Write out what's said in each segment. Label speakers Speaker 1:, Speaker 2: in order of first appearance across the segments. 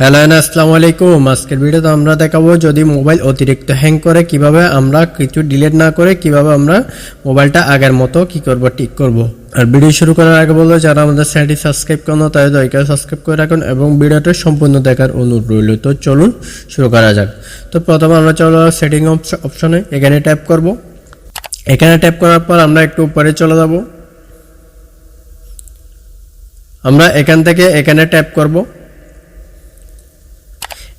Speaker 1: Hello আসসালামু আলাইকুম আজকের ভিডিওতে আমরা দেখাবো যদি মোবাইল অতিরিক্ত হ্যাং করে, কীভাবে আমরা কিছু ডিলিট না করে, কীভাবে আমরা মোবাইলটা আগের মতো কি করব, ঠিক করব। আর ভিডিও শুরু করার আগে বলব, যারা আমাদের চ্যানেলটি সাবস্ক্রাইব করো তাই দয়া করে সাবস্ক্রাইব করে রাখুন এবং ভিডিওটা সম্পূর্ণ দেখার অনুরোধ রইল। তো চলুন শুরু করা যাক। তো প্রথমে আমরা চলো সেটিং অপশনে এখানে ট্যাপ করব। এখানে ট্যাপ করার পর আমরা একটু উপরে চলে যাব। আমরা এখান থেকে এখানে ট্যাপ করব।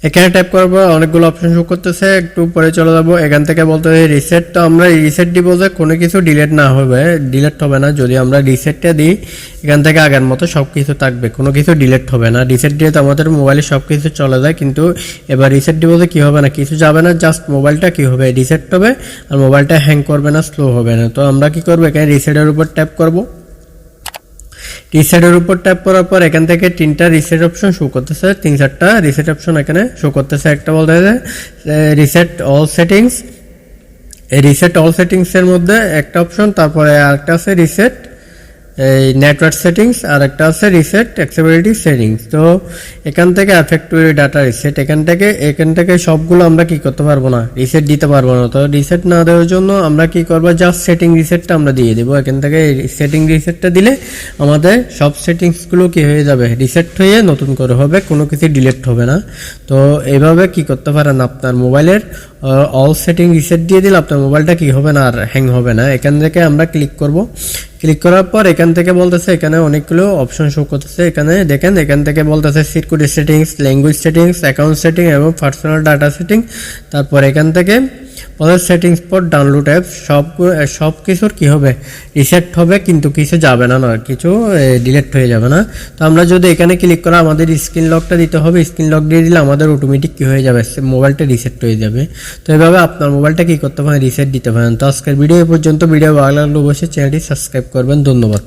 Speaker 1: এখানে ট্যাপ করব অনেকগুলো অপশন শো করতেছে, একটু পরে চলে যাব। এখান থেকে বলতে রিসেট তো আমরা রিসেট দিব যে কোনো কিছু ডিলেট না হবে ডিলেট হবে না। যদি আমরা রিসেটটা দিই, এখান থেকে আগের মতো সব কিছু থাকবে, কোনো কিছু ডিলেট হবে না। রিসেট দিয়ে তো আমাদের মোবাইলে সব কিছু চলে যায়, কিন্তু এবার রিসেট দিব যে কী হবে না, কিছু যাবে না জাস্ট মোবাইলটা কী হবে? রিসেট হবে, আর মোবাইলটা হ্যাং করবে না স্লো হবে না। তো আমরা কি করব, এখানে রিসেটের উপর ট্যাপ করব। রিসেটের উপর ট্যাপ করার পর এখান থেকে তিনটা রিসেট অপশন শো করতেছে, তিন চারটা রিসেট অপশন এখানে শো করতেছে। একটা বলতে রিসেট অল সেটিংস এই রিসেট অল সেটিংসের মধ্যে একটা অপশন তারপরে আরেকটা আছে রিসেট এই নেটওয়ার্ক সেটিংস আর একটা আছে রিসেট অ্যাক্সেবিলিটি সেটিংস তো এখান থেকে অ্যাফেক্টিভ ডাটা রিসেট এখান থেকে এখান থেকে সবগুলো আমরা কি করতে পারব না? রিসেট দিতে পারব না। তো রিসেট না দেওয়ার জন্য আমরা কি করব? জাস্ট সেটিং রিসেটটা আমরা দিয়ে দেবো। এখান থেকে সেটিং রিসেটটা দিলে আমাদের সব সেটিংসগুলো কি হয়ে যাবে? রিসেট হয়ে নতুন করে হবে, কোনো কিছু ডিলিট হবে না। তো এইভাবে কি করতে পারেন আপনার মোবাইলের? অল সেটিং রিসেট দিয়ে দিলে আপনার মোবাইলটা কি হবে না আর হ্যাং হবে না। এখান থেকে আমরা ক্লিক করব। ক্লিক করার পর এখান থেকে বলতেছে, এখানে অনেকগুলো অপশন শো করতেছে। এখানে দেখেন, এখান থেকে বলতেছে security settings language settings account setting এবং পার্সোনাল ডাটা সেটিং তারপর এখান থেকে পদের সেটিংস পর ডাউনলোড অ্যাপ সব সব কিছুর কী হবে? রিসেট হবে, কিন্তু কিছু যাবে না না কিছু ডিলেট হয়ে যাবে না। তো আমরা যদি এখানে ক্লিক করা আমাদের স্ক্রিন লকটা দিতে হবে স্ক্রিন লক দিয়ে দিলে আমাদের অটোমেটিক কী হয়ে যাবে? মোবাইলটা রিসেট হয়ে যাবে। তো এভাবে আপনার মোবাইলটা কী করতে পারেন? রিসেট দিতে পারেন। তো আজকের ভিডিও পর্যন্ত ভিডিও ভালো লাগলে অবশ্যই চ্যানেলটি সাবস্ক্রাইব করবেন। ধন্যবাদ।